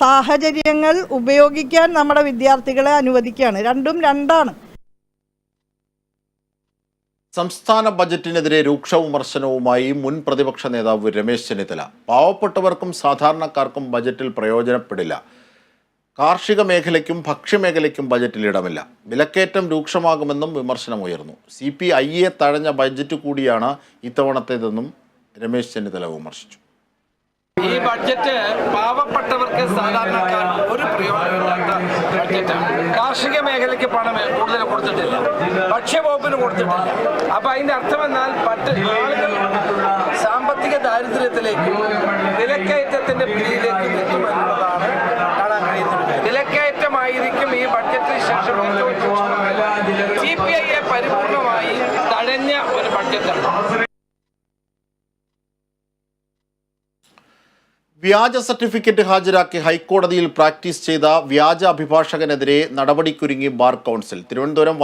സാഹചര്യങ്ങൾ ഉപയോഗിക്കാൻ നമ്മുടെ വിദ്യാർത്ഥികളെ അനുവദിക്കുകയാണ്. രണ്ടും രണ്ടാണ്. സംസ്ഥാന ബജറ്റിനെതിരെ രൂക്ഷ വിമർശനവുമായി മുൻ പ്രതിപക്ഷ നേതാവ് രമേശ് ചെന്നിത്തല. പാവപ്പെട്ടവർക്കും സാധാരണക്കാർക്കും ബജറ്റിൽ പ്രയോജനപ്പെടില്ല. കാർഷിക മേഖലയ്ക്കും ഭക്ഷ്യമേഖലയ്ക്കും ബജറ്റിൽ ഇടമില്ല. വിലക്കയറ്റം രൂക്ഷമാകുമെന്നും വിമർശനമുയർന്നു സി പി ഐ എ തഴഞ്ഞ ബജറ്റ് കൂടിയാണ് ഇത്തവണത്തേതെന്നും രമേശ് ചെന്നിത്തല വിമർശിച്ചു. ഈ ബഡ്ജറ്റ് സാധാരണക്കാർക്ക് ഒരു പ്രയോജനമില്ലാത്ത ബഡ്ജറ്റാണ് കാർഷിക മേഖലയ്ക്ക് പണം കൂടുതൽ കൊടുത്തിട്ടില്ല. ഭക്ഷ്യവകുപ്പിന് കൊടുത്തിട്ടില്ല. അപ്പൊ അതിന്റെ അർത്ഥം എന്നാൽ പട്ട് ആളുകൾ സാമ്പത്തിക ദാരിദ്ര്യത്തിലേക്കും വിലക്കയറ്റത്തിന്റെ പിടിയിലേക്കും എത്തുമെന്നുള്ളതാണ് കാണാൻ കഴിയുന്നത്. വിലക്കയറ്റമായിരിക്കും ഈ ബഡ്ജറ്റിന് ശേഷം സി പി ഐ എ പരിപൂർണമായി തഴഞ്ഞ ഒരു ബഡ്ജറ്റാണ് വ്യാജ സർട്ടിഫിക്കറ്റ് ഹാജരാക്കി ഹൈക്കോടതിയിൽ പ്രാക്ടീസ് ചെയ്ത വ്യാജ അഭിഭാഷകനെതിരെ നടപടിക്കുരുങ്ങി ബാർ കൗൺസിൽ. തിരുവനന്തപുരം